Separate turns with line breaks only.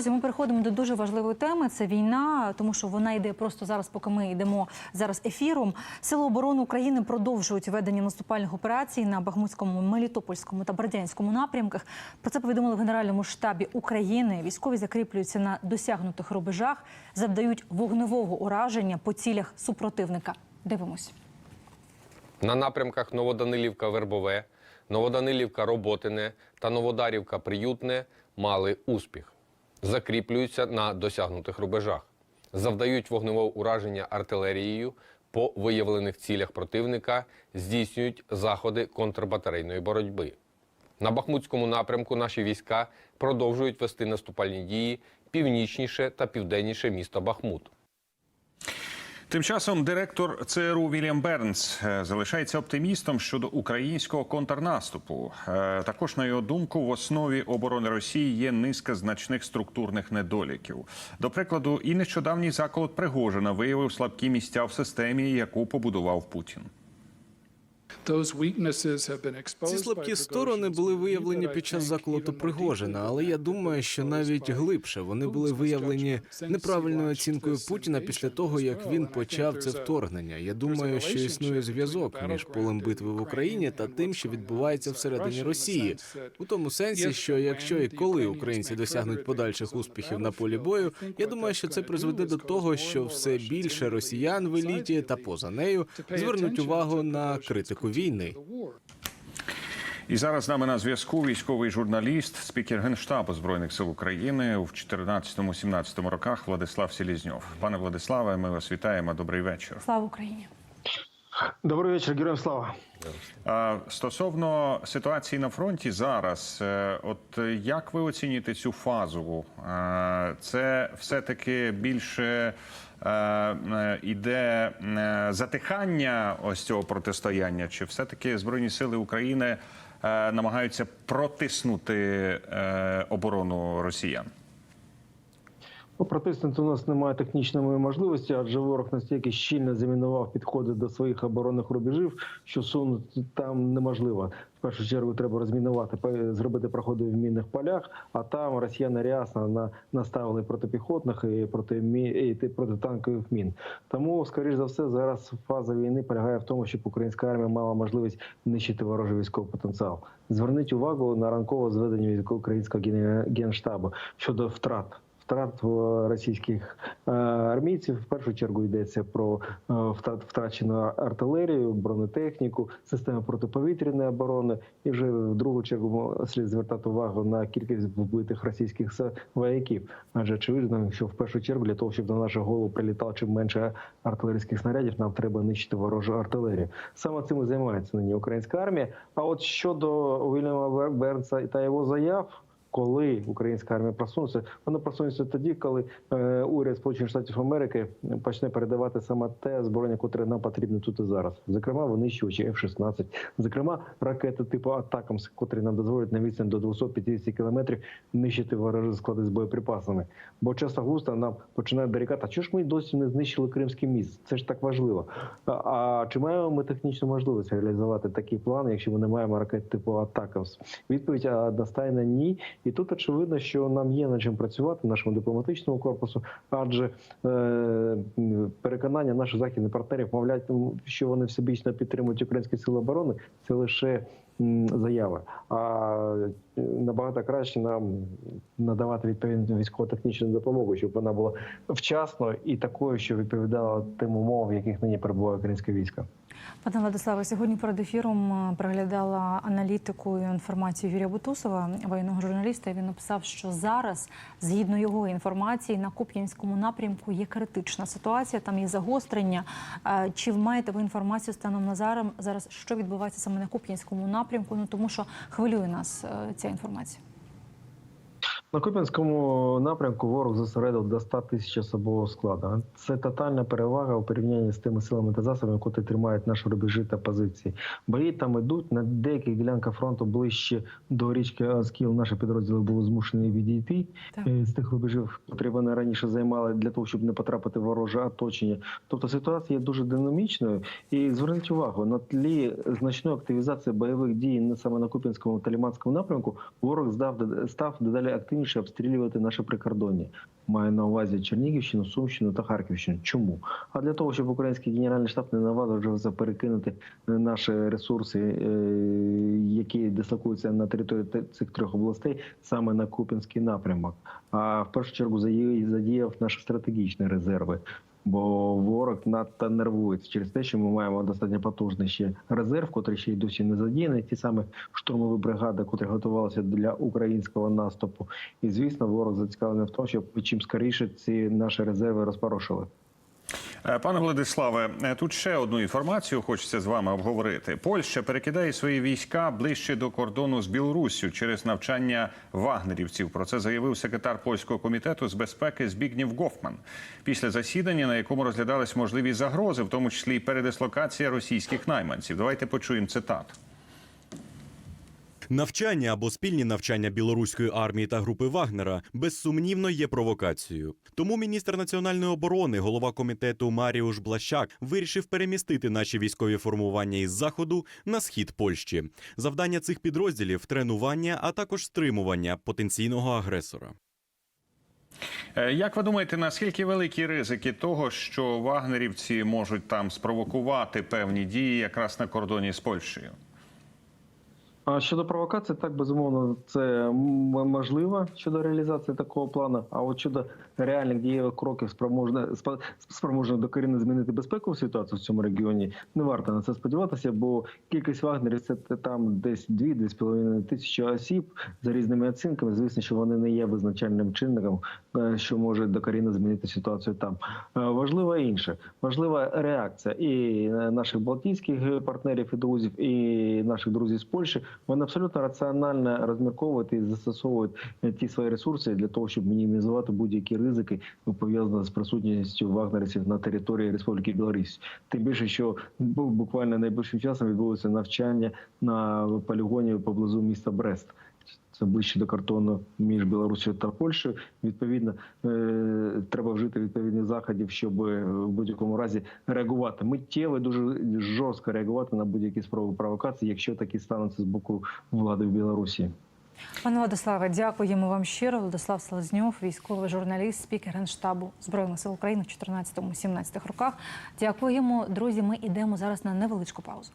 Друзі, ми переходимо до дуже важливої теми. Це війна, тому що вона йде просто зараз, поки ми йдемо зараз ефіром. Сили оборони України продовжують ведення наступальних операцій на Бахмутському, Мелітопольському та Бердянському напрямках. Про це повідомили в Генеральному штабі України. Військові закріплюються на досягнутих рубежах, завдають вогневого ураження по цілях супротивника. Дивимось.
На напрямках Новоданилівка-Вербове, Новоданилівка-Роботине та Новодарівка-Приютне мали успіх. Закріплюються на досягнутих рубежах, завдають вогневого ураження артилерією по виявлених цілях противника, здійснюють заходи контрбатарейної боротьби. На Бахмутському напрямку наші війська продовжують вести наступальні дії північніше та південніше міста Бахмут.
Тим часом директор ЦРУ Вільям Бернс е, залишається оптимістом щодо українського контрнаступу. Е, Також, на його думку, в основі оборони Росії є низка значних структурних недоліків. До прикладу, і нещодавній заколот Пригожина виявив слабкі місця в системі, яку побудував Путін.
Ці слабкі сторони були виявлені під час заколоту Пригожина, але я думаю, що навіть глибше вони були виявлені неправильною оцінкою Путіна після того, як він почав це вторгнення. Я думаю, що існує зв'язок між полем битви в Україні та тим, що відбувається всередині Росії, у тому сенсі, що якщо і коли українці досягнуть подальших успіхів на полі бою, я думаю, що це призведе до того, що все більше росіян в еліті та поза нею звернуть увагу на критику війни.
І зараз з нами на зв'язку військовий журналіст, спікер Генштабу Збройних сил України в 14-17 роках Владислав Селізньов. Пане Владиславе, ми вас вітаємо. Добрий вечір.
Слава Україні!
Добрий вечір, героям слава.
Стосовно ситуації на фронті зараз, е, от як ви оцінюєте цю фазу? Е, Це все-таки більше е, іде затихання ось цього протистояння, чи все-таки Збройні сили України намагаються протиснути оборону росіян?
Ну, протиснути у нас немає технічної можливості, адже ворог настільки щільно замінував підходи до своїх оборонних рубежів, що сунути там неможливо. В першу чергу треба розмінувати, зробити проходи в мінних полях, а там росіяни рясно на, наставили протипіхотних і проти і ти- протитанкових мін. Тому, скоріш за все, зараз фаза війни полягає в тому, щоб українська армія мала можливість нищити ворожий військовий потенціал. Зверніть увагу на ранкове зведення військово- українського ген- генштабу щодо втрат. Втрат російських е, армійців в першу чергу йдеться про е, втрат- втрачену артилерію, бронетехніку, системи протиповітряної оборони, і вже в другу чергу слід звертати увагу на кількість вбитих російських вояків. Адже очевидно, що в першу чергу для того, щоб на нашу голову прилітало чим менше артилерійських снарядів, нам треба нищити ворожу артилерію. Саме цим і займається нині українська армія. А от щодо Уільяма Бернса та його заяв. Коли українська армія просунеться, вона просунеться тоді, коли е, уряд Сполучених Штатів Америки почне передавати саме те озброєння, котре нам потрібно тут і зараз. Зокрема, винищувачі F-16, зокрема, ракети типу Атакамс, котрі нам дозволять на відстань до 250 кілометрів нищити ворожі склади з боєприпасами. Бо часто густо нам починають дорікати, а чого ж ми досі не знищили Кримський міст? Це ж так важливо. А, чи маємо ми технічну можливість реалізувати такий план, якщо ми не маємо ракет типу Атакамс? Відповідь одностайна ні. І тут очевидно, що нам є над чим працювати нашому дипломатичному корпусу, адже е, переконання наших західних партнерів, мовлять, що вони всебічно підтримують українські сили оборони, це лише заяви. А е, набагато краще нам надавати відповідну військово-технічну допомогу, щоб вона була вчасно і такою, що відповідала тим умовам, в яких нині перебуває українське військо.
Пане Владиславе, сьогодні перед ефіром е, переглядала аналітику і інформацію Юрія Бутусова, воєнного журналіста. Він написав, що зараз, згідно його інформації, на Куп'янському напрямку є критична ситуація, там є загострення. Е, Чи маєте ви інформацію станом на зараз, зараз що відбувається саме на Куп'янському напрямку? Ну тому що хвилює нас е, ця інформація.
На Куп'янському напрямку ворог зосередив до 100 тисяч особового складу. Це тотальна перевага у порівнянні з тими силами та засобами, які тримають наші рубежі та позиції. Бої там ідуть на деяких ділянках фронту ближче до річки Аскіл. Наші підрозділи були змушені відійти
Так.
е, з тих рубежів, які вони раніше займали для того, щоб не потрапити в вороже оточення. Тобто ситуація є дуже динамічною. І зверніть увагу на тлі значної активізації бойових дій саме на Куп'янському та Ліманському напрямку. Ворог здав став дедалі активніше активніше обстрілювати наше прикордоння. Маю на увазі Чернігівщину, Сумщину та Харківщину. Чому? А для того, щоб український генеральний штаб не наважився перекинути наші ресурси, е, які дислокуються на території цих трьох областей, саме на Купінський напрямок. А в першу чергу задіяв задіяв наші стратегічні резерви. Бо ворог надто нервується через те, що ми маємо достатньо потужний ще резерв, котрий ще й досі не задіяний. Ті саме штурмові бригади, котрі готувалися для українського наступу. І звісно, ворог зацікавлений в тому, щоб чим скоріше ці наші резерви розпорошили.
Е, Пане Владиславе, е, тут ще одну інформацію хочеться з вами обговорити. Польща перекидає свої війська ближче до кордону з Білоруссю через навчання вагнерівців. Про це заявив секретар польського комітету з безпеки Збігнів Гофман після засідання, на якому розглядались можливі загрози, в тому числі і передислокація російських найманців. Давайте почуємо цитату.
Навчання або спільні навчання білоруської армії та групи Вагнера безсумнівно є провокацією. Тому міністр національної оборони, голова комітету Маріуш Блащак, вирішив перемістити наші військові формування із заходу на схід Польщі. Завдання цих підрозділів тренування, а також стримування потенційного агресора.
Е, Як ви думаєте, наскільки великі ризики того, що вагнерівці можуть там спровокувати певні дії якраз на кордоні з Польщею?
А щодо провокації, так безумовно, це можливо щодо реалізації такого плану. А от щодо реальних дієвих кроків спроможне спроможних докорінно змінити безпекову ситуацію в цьому регіоні, не варто на це сподіватися, бо кількість вагнерів це там десь 2-2,5 тисячі осіб за різними оцінками. Звісно, що вони не є визначальним чинником, е, що може докорінно змінити ситуацію там. Е, Важливо інше, важлива реакція і е, наших балтійських партнерів і друзів, і наших друзів з Польщі. Вони абсолютно раціонально розмірковують і застосовують е, ті свої ресурси для того, щоб мінімізувати будь-які ризики пов'язані з присутністю вагнерівців на території Республіки Білорусь. Тим більше, що був буквально найближчим часом відбулося навчання на полігоні поблизу міста Брест. Ближче до кордону між Білорусією та Польщею. Відповідно, е, треба вжити відповідних заходів, щоб е, в будь-якому разі реагувати миттєво, дуже жорстко реагувати на будь-які спроби провокації, якщо такі стануться з боку влади в Білорусі.
Пане Владиславе, дякуємо вам щиро. Владислав Селезньов, військовий журналіст, спікер Генштабу Збройних сил України в 14-17 роках. Дякуємо, друзі. Ми йдемо зараз на невеличку паузу.